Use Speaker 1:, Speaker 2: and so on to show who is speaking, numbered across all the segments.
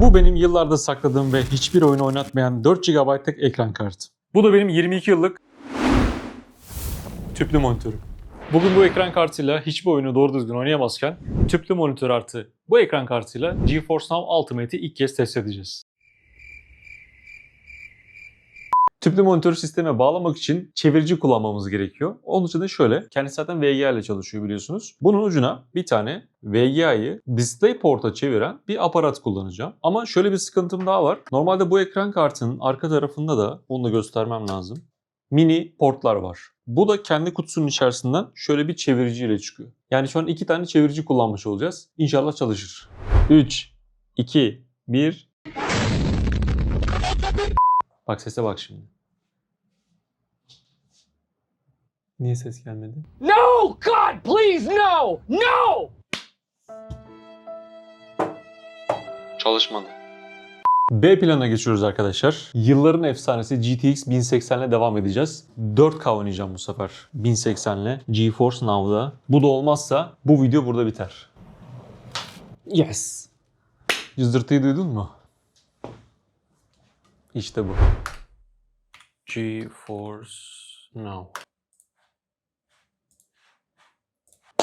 Speaker 1: Bu benim yıllarda sakladığım ve hiçbir oyun oynatmayan 4 GB'lık ekran kartı. Bu da benim 22 yıllık tüplü monitörüm. Bugün bu ekran kartıyla hiçbir oyunu doğru düzgün oynayamazken tüplü monitör artı bu ekran kartıyla GeForce Now Ultimate'i ilk kez test edeceğiz. Tüplü monitörü sisteme bağlamak için çevirici kullanmamız gerekiyor. Onun için de şöyle. Kendisi zaten VGA ile çalışıyor biliyorsunuz. Bunun ucuna bir tane VGA'yı DisplayPort'a çeviren bir aparat kullanacağım. Ama şöyle bir sıkıntım daha var. Normalde bu ekran kartının arka tarafında da onu da göstermem lazım. Mini portlar var. Bu da kendi kutusunun içerisinden şöyle bir çeviriciyle çıkıyor. Yani şu an iki tane çevirici kullanmış olacağız. İnşallah çalışır. 3, 2, 1. Bak sese bak şimdi. Niye ses gelmedi?
Speaker 2: No! God, please, no! No!
Speaker 1: Çalışmadı. B plana geçiyoruz arkadaşlar. Yılların efsanesi GTX 1080 ile devam edeceğiz. 4K oynayacağım bu sefer 1080 ile GeForce Now'da. Bu da olmazsa bu video burada biter. Yes. Cızırtıyı duydun mu? İşte bu. GeForce Now.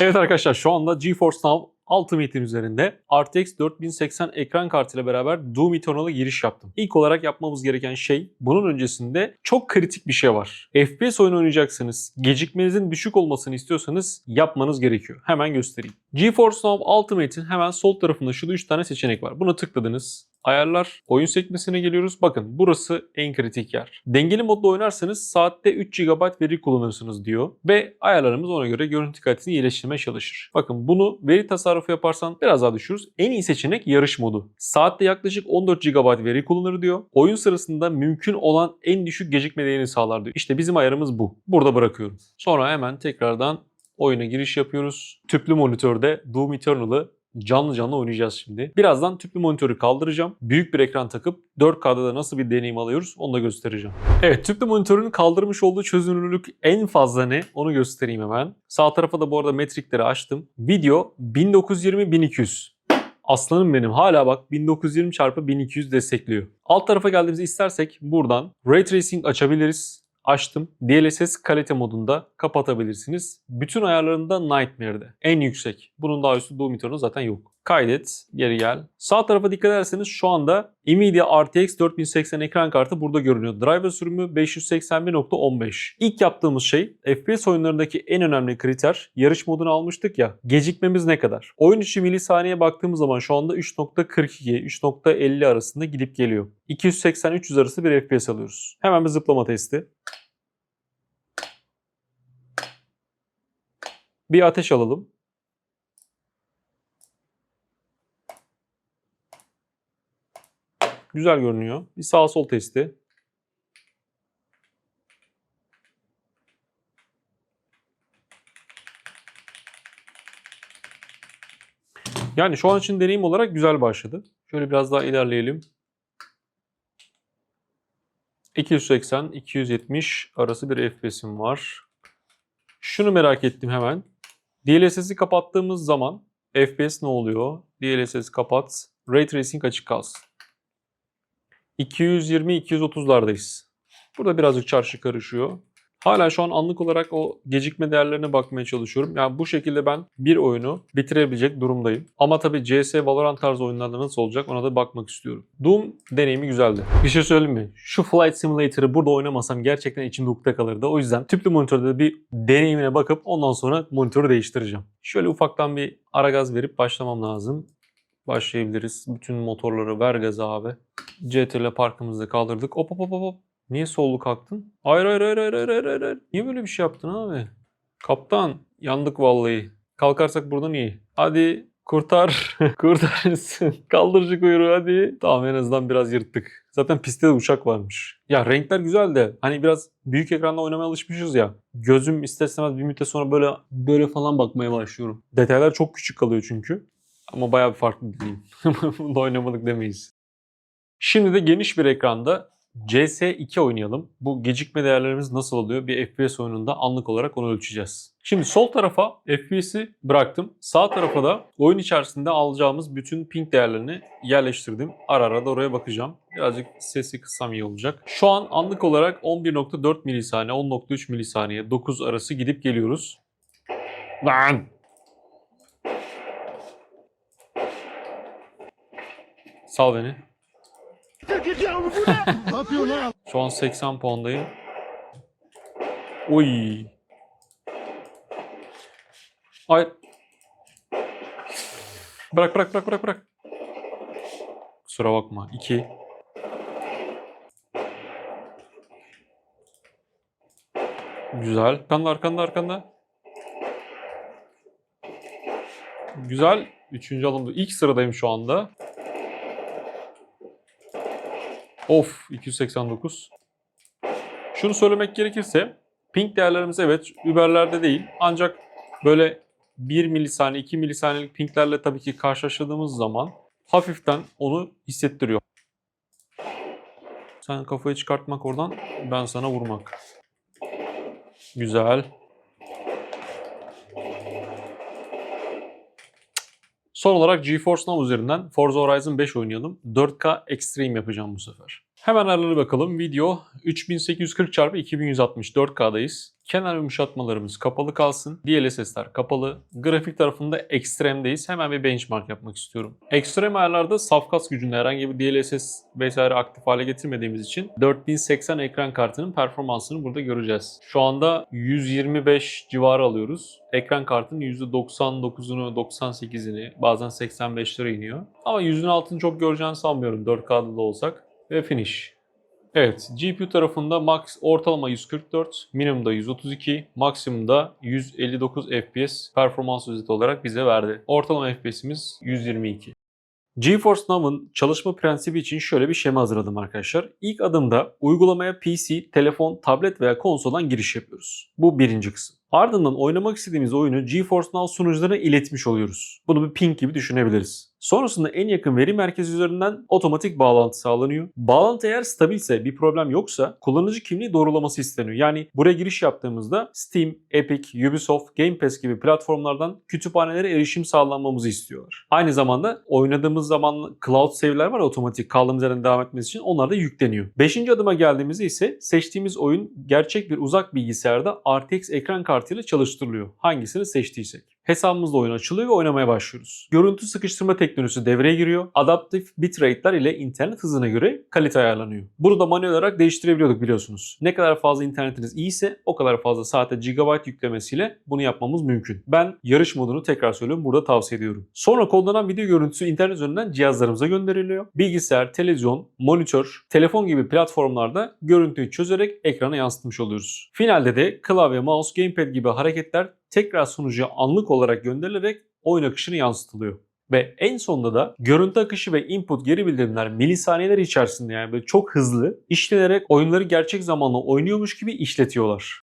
Speaker 1: Evet arkadaşlar şu anda GeForce Now Ultimate'in üzerinde RTX 4080 ekran kartıyla beraber Doom Eternal'a giriş yaptım. İlk olarak yapmamız gereken şey bunun öncesinde çok kritik bir şey var. FPS oyunu oynayacaksınız, gecikmenizin düşük olmasını istiyorsanız yapmanız gerekiyor. Hemen göstereyim. GeForce Now Ultimate'in hemen sol tarafında şurada 3 tane seçenek var. Buna tıkladınız. Ayarlar, oyun sekmesine geliyoruz. Bakın burası en kritik yer. Dengeli modda oynarsanız saatte 3 GB veri kullanırsınız diyor. Ve ayarlarımız ona göre görüntü kalitesini iyileştirmeye çalışır. Bakın bunu veri tasarrufu yaparsan biraz daha düşürürüz. En iyi seçenek yarış modu. Saatte yaklaşık 14 GB veri kullanır diyor. Oyun sırasında mümkün olan en düşük gecikme değerini sağlar diyor. İşte bizim ayarımız bu. Burada bırakıyorum. Sonra hemen tekrardan oyuna giriş yapıyoruz. Tüplü monitörde Doom Eternal'ı canlı canlı oynayacağız şimdi. Birazdan tüplü monitörü kaldıracağım. Büyük bir ekran takıp 4K'da da nasıl bir deneyim alıyoruz onu da göstereceğim. Evet tüplü monitörün kaldırmış olduğu çözünürlük en fazla ne onu göstereyim hemen. Sağ tarafa da bu arada metrikleri açtım. Video 1920-1200. Aslanım benim hala bak 1920 çarpı 1200 destekliyor. Alt tarafa geldiğimizde istersek buradan Ray Tracing açabiliriz. Açtım. DLSS kalite modunda kapatabilirsiniz. Bütün ayarlarında Nightmare'de. En yüksek. Bunun daha üstü Doom Eternal zaten yok. Kaydet. Geri gel. Sağ tarafa dikkat ederseniz şu anda Nvidia RTX 4080 ekran kartı burada görünüyor. Driver sürümü 581.15. İlk yaptığımız şey FPS oyunlarındaki en önemli kriter yarış modunu almıştık ya. Gecikmemiz ne kadar? Oyun içi milisaniyeye baktığımız zaman şu anda 3.42 3.50 arasında gidip geliyor. 280-300 arası bir FPS alıyoruz. Hemen bir zıplama testi. Bir ateş alalım. Güzel görünüyor. Bir sağ sol testi. Yani şu an için deneyim olarak güzel başladı. Şöyle biraz daha ilerleyelim. 280-270 arası bir FPS'im var. Şunu merak ettim hemen. DLSS'i kapattığımız zaman FPS ne oluyor? DLSS kapat. Ray Tracing açık kalsın. 220-230'lardayız. Burada birazcık çarşı karışıyor. Hala şu an anlık olarak o gecikme değerlerine bakmaya çalışıyorum. Yani bu şekilde ben bir oyunu bitirebilecek durumdayım. Ama tabii CS, Valorant tarzı oyunlarda nasıl olacak ona da bakmak istiyorum. Doom deneyimi güzeldi. Bir şey söyleyeyim mi? Şu Flight Simulator'ı burada oynamasam gerçekten içimde ukde kalırdı. O yüzden tüplü monitörde de bir deneyimine bakıp ondan sonra monitörü değiştireceğim. Şöyle ufaktan bir ara gaz verip başlamam lazım. Başlayabiliriz. Bütün motorları ver gazı abi. CTRL parkımızı kaldırdık. Hop hop hop hop. Niye sollu kalktın? Hayır hayır hayır hayır hayır hayır. hayır. Niye böyle bir şey yaptın abi? Kaptan yandık vallahi. Kalkarsak buradan iyi. Hadi kurtar. Kurtarsın. Kaldır şu kuyruğu hadi. Tamam en azından biraz yırttık. Zaten pistte de uçak varmış. Ya renkler güzel de hani biraz büyük ekranda oynamaya alışmışız ya. Gözüm ister istemez bir müddet sonra böyle böyle falan bakmaya başlıyorum. Detaylar çok küçük kalıyor çünkü. Ama bayağı bir farklı diyeyim. Bunda oynamadık demeyiz. Şimdi de geniş bir ekranda CS2 oynayalım. Bu gecikme değerlerimiz nasıl oluyor? Bir FPS oyununda anlık olarak onu ölçeceğiz. Şimdi sol tarafa FPS'i bıraktım. Sağ tarafa da oyun içerisinde alacağımız bütün ping değerlerini yerleştirdim. Ara ara da oraya bakacağım. Birazcık sesi kıssam iyi olacak. Şu an anlık olarak 11.4 milisaniye, 10.3 milisaniye, 9 arası gidip geliyoruz. Lan! Sal beni.
Speaker 3: ne yapıyorsun lan?
Speaker 1: Şu an 80 puandayım. Oy. Ay. Bırak bırak bırak bırak bırak. Kusura bakma. 2. Güzel. Arkanda arkanda arkanda. Güzel. Üçüncü alımda. İlk sıradayım şu anda. Of 289. Şunu söylemek gerekirse ping değerlerimiz evet Uber'lerde değil ancak böyle 1 milisaniye 2 milisaniyelik pinglerle tabii ki karşılaştığımız zaman hafiften onu hissettiriyor. Sen kafayı çıkartmak oradan ben sana vurmak. Güzel. Son olarak GeForce Now üzerinden Forza Horizon 5 oynayalım. 4K Extreme yapacağım bu sefer. Hemen ayarlara bakalım. Video 3840x2160 4K'dayız. Kenar yumuşatmalarımız kapalı kalsın. DLSS'ler kapalı. Grafik tarafında Extreme'deyiz. Hemen bir benchmark yapmak istiyorum. Extreme ayarlarda saf kas gücünde herhangi bir DLSS vesaire aktif hale getirmediğimiz için 4080 ekran kartının performansını burada göreceğiz. Şu anda 125 civarı alıyoruz. Ekran kartının %99'unu, 98'ini, bazen 85'lere iniyor. Ama yüzün altını çok göreceğini sanmıyorum 4K'da da olsak. Ve finish. Evet, GPU tarafında max ortalama 144, minimumda 132, maksimumda 159 FPS performans özeti olarak bize verdi. Ortalama FPS'imiz 122. GeForce Now'ın çalışma prensibi için şöyle bir şema hazırladım arkadaşlar. İlk adımda uygulamaya PC, telefon, tablet veya konsoldan giriş yapıyoruz. Bu birinci kısım. Ardından oynamak istediğimiz oyunu GeForce Now sunucularına iletmiş oluyoruz. Bunu bir ping gibi düşünebiliriz. Sonrasında en yakın veri merkezi üzerinden otomatik bağlantı sağlanıyor. Bağlantı eğer stabilse, bir problem yoksa kullanıcı kimliği doğrulaması isteniyor. Yani buraya giriş yaptığımızda Steam, Epic, Ubisoft, Game Pass gibi platformlardan kütüphanelere erişim sağlanmamızı istiyorlar. Aynı zamanda oynadığımız zaman cloud save'ler var otomatik kaldığımız yerden devam etmesi için onlar da yükleniyor. Beşinci adıma geldiğimizde ise seçtiğimiz oyun gerçek bir uzak bilgisayarda RTX ekran kartıyla çalıştırılıyor. Hangisini seçtiysek. Hesabımızda oyun açılıyor ve oynamaya başlıyoruz. Görüntü sıkıştırma teknolojisi devreye giriyor. Adaptif bitrate'ler ile internet hızına göre kalite ayarlanıyor. Bunu da manuel olarak değiştirebiliyorduk biliyorsunuz. Ne kadar fazla internetiniz iyiyse o kadar fazla saate gigabyte yüklemesiyle bunu yapmamız mümkün. Ben yarış modunu tekrar söylüyorum burada tavsiye ediyorum. Sonra kodlanan video görüntüsü internet üzerinden cihazlarımıza gönderiliyor. Bilgisayar, televizyon, monitör, telefon gibi platformlarda görüntüyü çözerek ekrana yansıtmış oluyoruz. Finalde de klavye, mouse, gamepad gibi hareketler tekrar sunucuya anlık olarak gönderilerek oyun akışını yansıtılıyor. Ve en sonunda da görüntü akışı ve input geri bildirimler milisaniyeler içerisinde yani böyle çok hızlı işlenerek oyunları gerçek zamanlı oynuyormuş gibi işletiyorlar.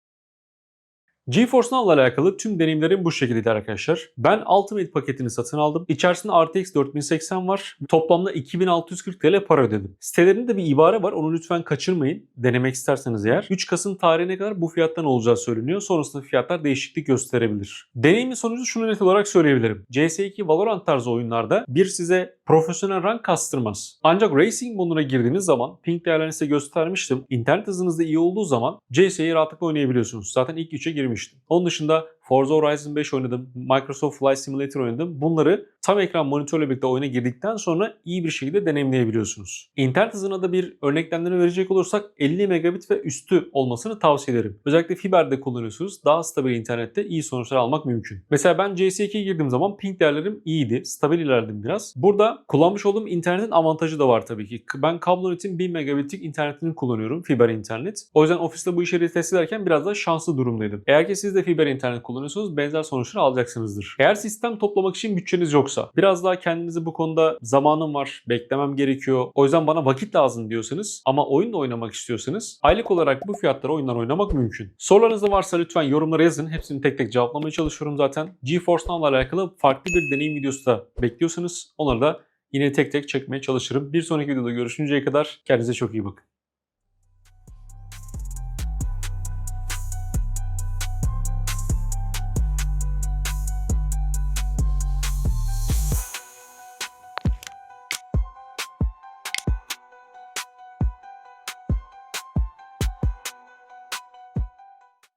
Speaker 1: GeForce Now ile alakalı tüm deneyimlerim bu şekildeydi arkadaşlar. Ben Ultimate paketini satın aldım. İçerisinde RTX 4080 var. Toplamda 2640 TL para ödedim. Sitelerinde bir ibare var. Onu lütfen kaçırmayın. Denemek isterseniz eğer. 3 Kasım tarihine kadar bu fiyattan olacağı söyleniyor. Sonrasında fiyatlar değişiklik gösterebilir. Deneyimin sonucu şunu net olarak söyleyebilirim. CS2 Valorant tarzı oyunlarda bir size profesyonel rank kastırmaz. Ancak Racing moduna girdiğiniz zaman ping değerlerini size göstermiştim. İnternet hızınız da iyi olduğu zaman CS'yi rahatlıkla oynayabiliyorsunuz. Zaten ilk 3'e girmiştim. Onun dışında Forza Horizon 5 oynadım, Microsoft Flight Simulator oynadım. Bunları tam ekran monitörle birlikte oyuna girdikten sonra iyi bir şekilde deneyimleyebiliyorsunuz. İnternet hızına da bir örneklendirme verecek olursak 50 megabit ve üstü olmasını tavsiye ederim. Özellikle fiberde kullanıyorsunuz. Daha stabil internette iyi sonuçlar almak mümkün. Mesela ben CS2'ye girdiğim zaman ping değerlerim iyiydi. Stabil ilerledim biraz. Burada kullanmış olduğum internetin avantajı da var tabii ki. Ben Kablonet'in 1000 megabitlik internetini kullanıyorum. Fiber internet. O yüzden ofiste bu işleri test ederken biraz daha şanslı durumdaydım. Eğer ki siz de fiber internet kullanıyorsanız benzer sonuçlar alacaksınızdır. Eğer sistem toplamak için bütçeniz yoksa, biraz daha kendinizi bu konuda zamanım var, beklemem gerekiyor. O yüzden bana vakit lazım diyorsanız ama oyun da oynamak istiyorsanız aylık olarak bu fiyatlara oyunlar oynamak mümkün. Sorularınız varsa lütfen yorumlara yazın. Hepsini tek tek cevaplamaya çalışıyorum zaten. GeForce Now'la alakalı farklı bir deneyim videosu da bekliyorsanız onları da yine tek tek çekmeye çalışırım. Bir sonraki videoda görüşünceye kadar kendinize çok iyi bakın.